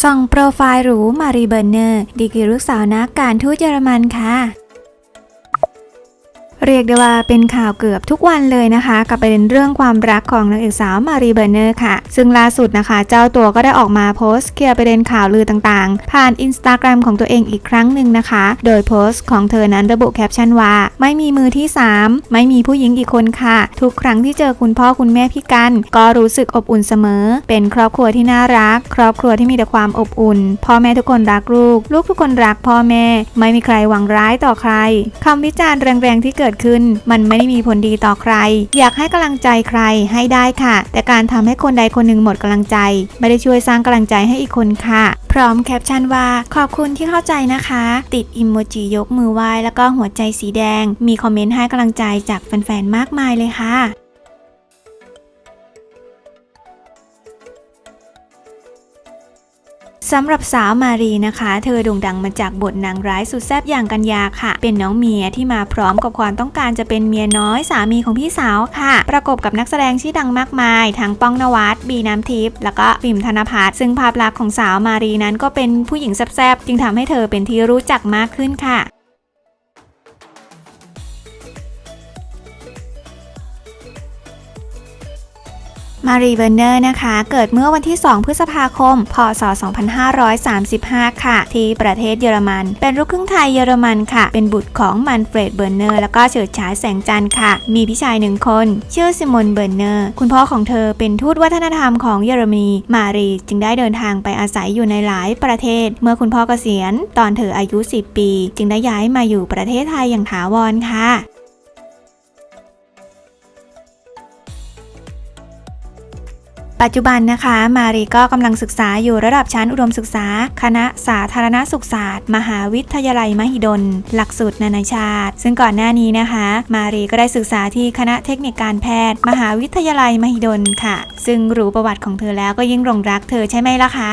ส่องโปรไฟล์หรูมารีเบอร์เนอร์ ดีกรีลูกสาวนักการทูตเยอรมันค่ะ เรียกได้ว่าเป็นข่าวเกือบทุกวันเลยนะคะ กับประเด็นเรื่องความรักของนางเอกสาวมารีเบอร์เนอร์ค่ะ ซึ่งล่าสุดนะคะ เจ้าตัวก็ได้ออกมาโพสต์เคลียร์ประเด็นข่าวลือต่างๆ ผ่านอินสตาแกรมของตัวเองอีกครั้งหนึ่งนะคะ โดยโพสต์ของเธอนั้นระบุแคปชั่นว่า ไม่มีมือที่ 3 ไม่มีผู้หญิงอีกคนค่ะ ทุกครั้งที่เจอคุณพ่อคุณแม่พี่กัน ก็รู้สึกอบอุ่นเสมอ เป็นครอบครัวที่น่ารัก ครอบครัวที่มีแต่ความอบอุ่น พ่อแม่ทุกคนรักลูก ลูกทุกคนรักพ่อแม่ ไม่มีใครหวังร้ายต่อใครคำวิจารณ์แรงๆที่เกิดขึ้น มันไม่ได้มีผลดีต่อใคร อยากให้กำลังใจใครให้ได้ค่ะ แต่การทำให้คนใดคนหนึ่งหมดกำลังใจ ไม่ได้ช่วยสร้างกำลังใจให้อีกคนค่ะ พร้อมแคปชั่นว่า ขอบคุณที่เข้าใจนะคะ ติดอิโมจิยกมือไหว้แล้วก็หัวใจสีแดง มีคอมเมนต์ให้กำลังใจจากแฟนๆมากมายเลยค่ะ สำหรับสาวมารีนะคะ เธอโด่งดังมาจากบทนางร้ายสุดแซ่บอย่างกัญญาค่ะ เป็นน้องเมียที่มาพร้อมกับความต้องการจะเป็นเมียน้อยสามีของพี่สาวค่ะ ประกบกับนักแสดงชื่อดังมากมาย ทั้งป้องนวัดบีน้ำทิพย์แล้วก็ปิ่มธนภัทรซึ่งภาพลักษณ์ของสาวมารีนั้นก็เป็นผู้หญิงแซ่บๆจึงทำให้เธอเป็นที่รู้จักมากขึ้นค่ะ มารีเวอร์เนอร์นะคะ เกิดเมื่อวันที่ 2 พฤษภาคม พศ 2535 ค่ะ ที่ประเทศเยอรมัน เป็นลูกครึ่งไทยเยอรมันค่ะ เป็นบุตรของมันเฟรดเบอร์เนอร์ แล้วก็เฉิดฉายแสงจันทร์ค่ะ มีพี่ชายหนึ่งคน ชื่อซิมอนเบอร์เนอร์ คุณพ่อของเธอเป็นทูตวัฒนธรรมของเยอรมนี มารีจึงได้เดินทางไปอาศัยอยู่ในหลายประเทศ เมื่อคุณพ่อเกษียณ ตอนเธออายุ 10 ปี จึงได้ย้ายมาอยู่ประเทศไทยอย่างถาวรค่ะ ปัจจุบันนะคะ มารีก็กำลังศึกษาอยู่ระดับชั้นอุดมศึกษา คณะสาธารณสุขศาสตร์ มหาวิทยาลัยมหิดล หลักสูตรนานาชาติ ซึ่งก่อนหน้านี้นะคะ มารีก็ได้ศึกษาที่คณะเทคนิคการแพทย์ มหาวิทยาลัยมหิดลค่ะ ซึ่งรู้ประวัติของเธอแล้วก็ยิ่งหลงรักเธอใช่ไหมล่ะคะ